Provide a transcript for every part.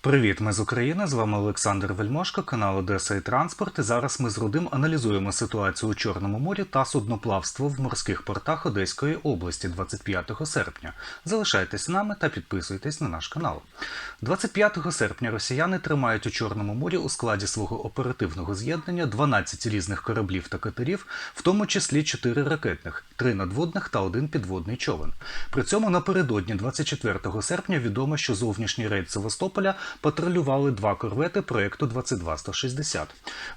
Привіт, ми з України. З вами Олександр Вельмошко, канал Одеса і Транспорт. І зараз ми з Рудим аналізуємо ситуацію у Чорному морі та судноплавство в морських портах Одеської області 25 серпня. Залишайтесь з нами та підписуйтесь на наш канал. 25 серпня росіяни тримають у Чорному морі у складі свого оперативного з'єднання 12 різних кораблів та катерів, в тому числі 4 ракетних, 3 надводних та 1 підводний човен. При цьому напередодні 24 серпня відомо, що зовнішній рейд Севастополя патрулювали два корвети проєкту 22160.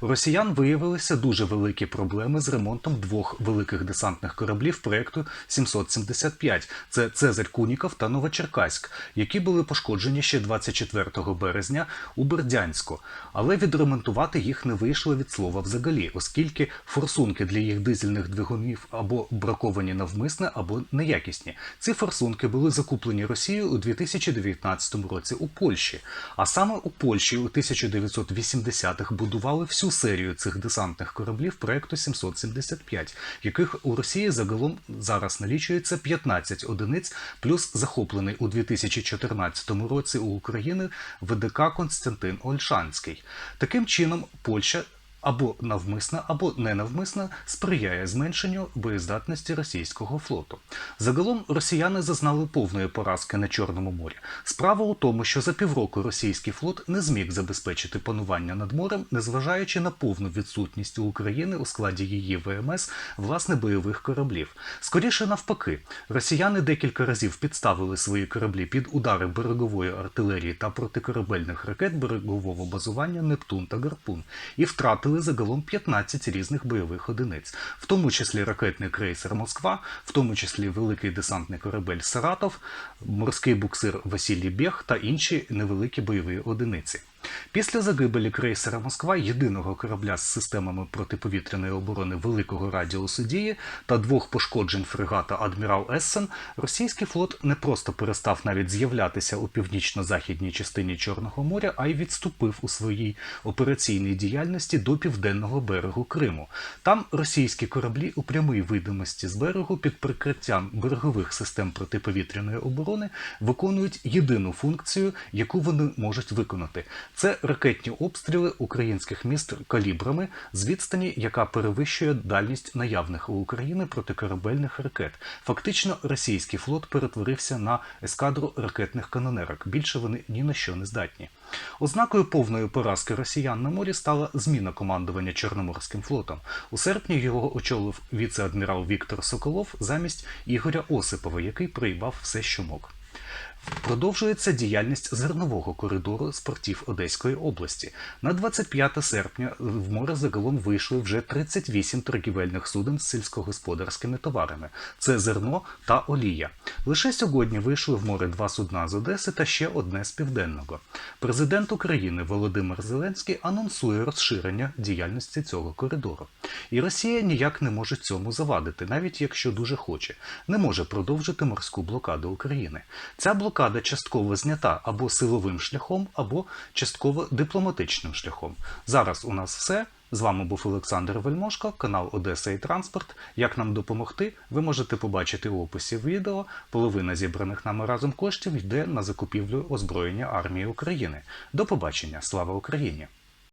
У росіян виявилися дуже великі проблеми з ремонтом двох великих десантних кораблів проєкту 775. Це Цезарь Куніков та Новочеркаськ, які були пошкоджені ще 24 березня у Бердянську. Але відремонтувати їх не вийшло від слова взагалі, оскільки форсунки для їх дизельних двигунів або браковані навмисне, або неякісні. Ці форсунки були закуплені Росією у 2019 році у Польщі. А саме у Польщі у 1980-х будували всю серію цих десантних кораблів проекту 775, яких у Росії загалом зараз налічується 15 одиниць, плюс захоплений у 2014 році у України ВДК Константин Ольшанський. Таким чином, Польща або навмисно, або ненавмисно сприяє зменшенню боєздатності російського флоту. Загалом росіяни зазнали повної поразки на Чорному морі. Справа у тому, що за півроку російський флот не зміг забезпечити панування над морем, незважаючи на повну відсутність у України у складі її ВМС власне бойових кораблів. Скоріше навпаки, росіяни декілька разів підставили свої кораблі під удари берегової артилерії та протикорабельних ракет берегового базування Нептун та Гарпун і втратили загалом 15 різних бойових одиниць, в тому числі ракетний крейсер Москва, в тому числі великий десантний корабель Саратов, морський буксир Василій Бєг та інші невеликі бойові одиниці. Після загибелі крейсера Москва, єдиного корабля з системами протиповітряної оборони великого радіусу дії та двох пошкоджень фрегата Адмірал Ессен, російський флот не просто перестав навіть з'являтися у північно-західній частині Чорного моря, а й відступив у своїй операційній діяльності до південного берегу Криму. Там російські кораблі у прямій видимості з берегу під прикриттям берегових систем протиповітряної оборони виконують єдину функцію, яку вони можуть виконати. Це ракетні обстріли українських міст калібрами з відстані, яка перевищує дальність наявних у України протикорабельних ракет. Фактично, російський флот перетворився на ескадру ракетних канонерок. Більше вони ні на що не здатні. Ознакою повної поразки росіян на морі стала зміна командування Чорноморським флотом. У серпні його очолив віце-адмірал Віктор Соколов замість Ігоря Осипова, який проїбав все, що мог. Продовжується діяльність зернового коридору з портів Одеської області. На 25 серпня в море загалом вийшли вже 38 торгівельних суден з сільськогосподарськими товарами. Це зерно та олія. Лише сьогодні вийшли в море два судна з Одеси та ще одне з південного. Президент України Володимир Зеленський анонсує розширення діяльності цього коридору. І Росія ніяк не може цьому завадити, навіть якщо дуже хоче, не може продовжити морську блокаду України. Ця блокада частково знята або силовим шляхом, або частково дипломатичним шляхом. Зараз у нас все. З вами був Олександр Вельмошко, канал Одеса і Транспорт. Як нам допомогти, ви можете побачити в описі відео. Половина зібраних нами разом коштів йде на закупівлю озброєння армії України. До побачення! Слава Україні!